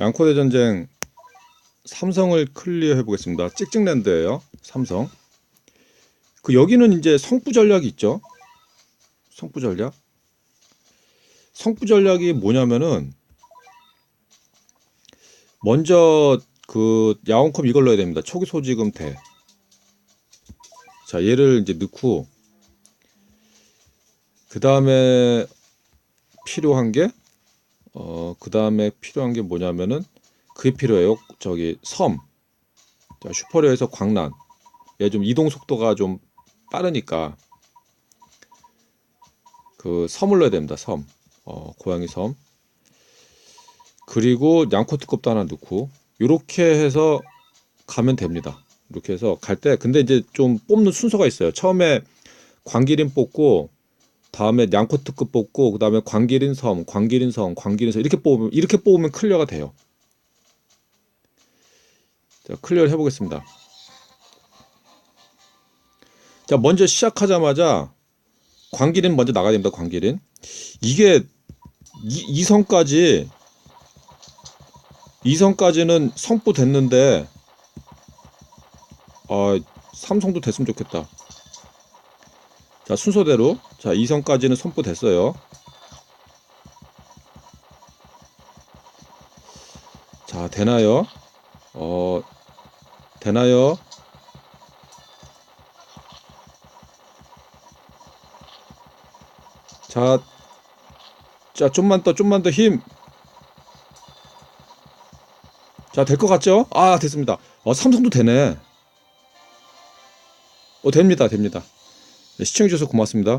양코대 전쟁 삼성을 클리어 해보겠습니다. 찍찍랜드예요. 삼성. 그 여기는 이제 성부 전략이 있죠. 성부 전략. 성부 전략이 뭐냐면은 먼저 그 야원컵 이걸 넣어야 됩니다. 초기 소지금 대. 자 얘를 이제 넣고 그 다음에 필요한 게 어, 그 다음에 필요한 게 뭐냐면은 그게 필요해요. 저기 섬. 자, 슈퍼리어에서 광란. 얘 좀 이동 속도가 좀 빠르니까 그 섬을 넣어야 됩니다. 섬. 어, 고양이 섬. 그리고 양코트급도 하나 넣고 이렇게 해서 가면 됩니다. 이렇게 해서 갈 때 근데 이제 좀 뽑는 순서가 있어요. 처음에 광기린 뽑고 다음에 양코트급 뽑고 그다음에 광기린 섬, 광기린 섬, 광기린 섬 이렇게 뽑으면 이렇게 뽑으면 클리어가 돼요. 자, 클리어를 해 보겠습니다. 자, 먼저 시작하자마자 광기린 먼저 나가야 됩니다. 광기린 이게 이, 이 섬까지 이 섬까지는 성부 됐는데 아 삼성도 됐으면 좋겠다. 자 순서대로 자 이성까지는 선포됐어요. 자 되나요? 어 되나요? 자, 자 좀만 더 좀만 더 힘. 자 될 것 같죠? 아 됐습니다. 어 삼성도 되네. 어 됩니다 됩니다. 네, 시청해주셔서 고맙습니다.